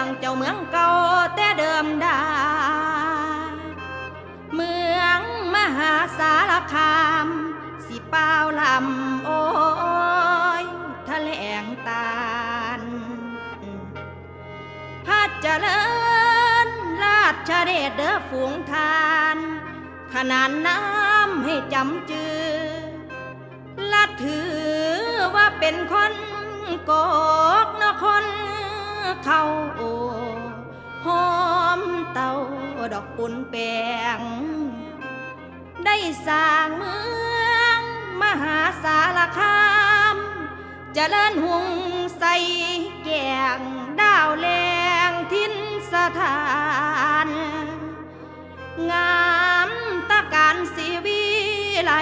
องเจ้าเมืองเก่าแต่เดิมดา เมืองมหาสารคาม สิเป้าลำโอ้ยทะเลงตาลพัดเจริญราชเดชเด้อฝูงทาน ขนานน้ำให้จำจือและถือว่าเป็นคนโกกนคน เขาโอหอมเต่าดอกปุ่นแปงได้สร้างเมือง มหาสารคามจเจริญหุงใสแกงดาวแรงทินสถาน งามตะการสีวิไล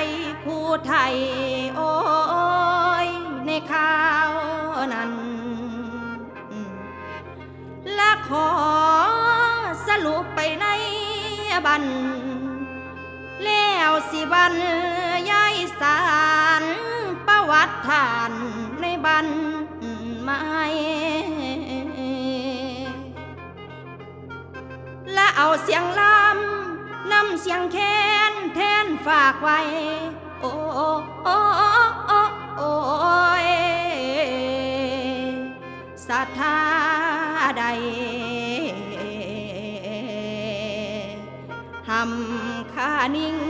คู่ไทย โอ้ยในข่าวนั้น ขอสรุปไปในบัน แล้วสิบันยายสารประวัติฐานในบันไม้และเอาเสียงลำนำเสียงแคนแทนฝากไว้ โอ้โอ้โอ้โอ้โอ้ยศรัทธาใดำ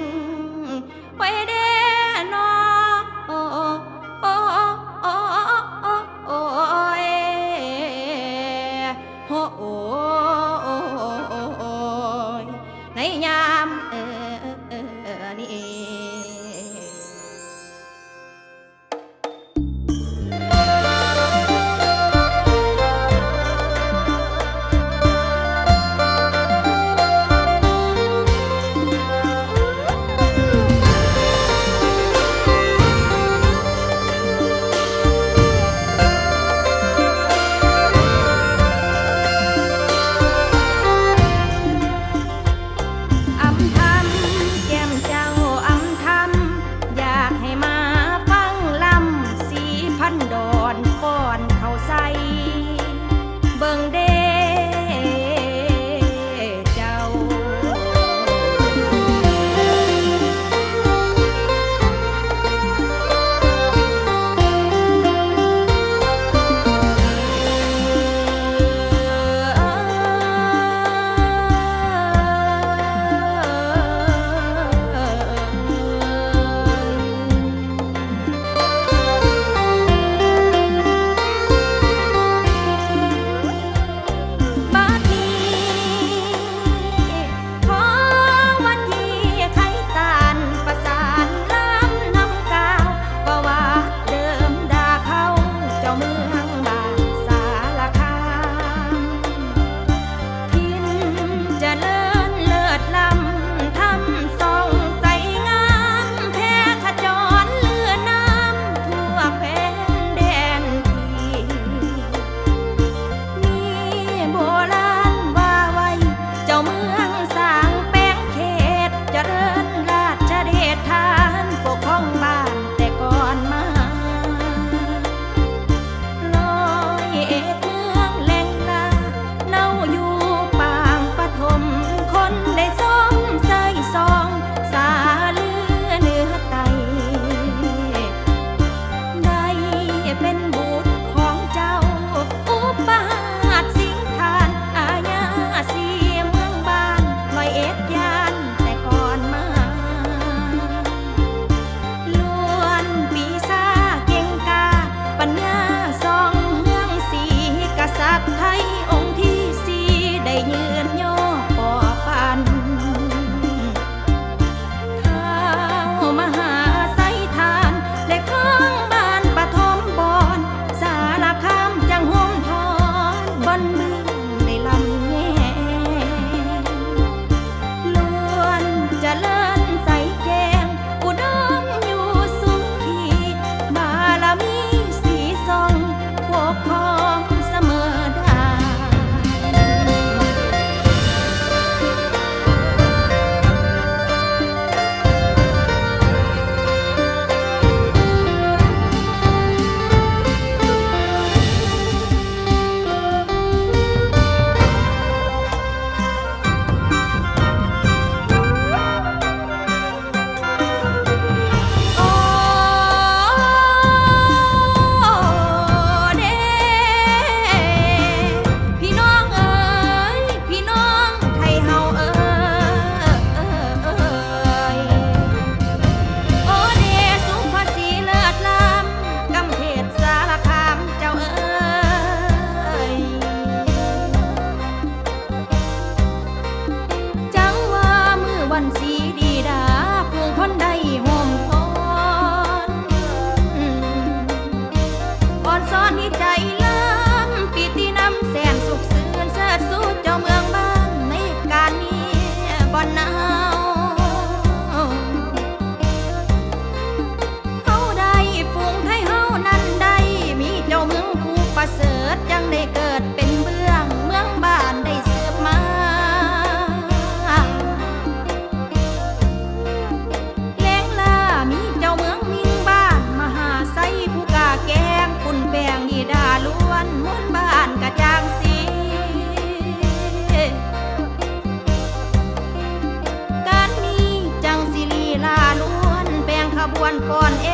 not ขบวนฟ้อนแอ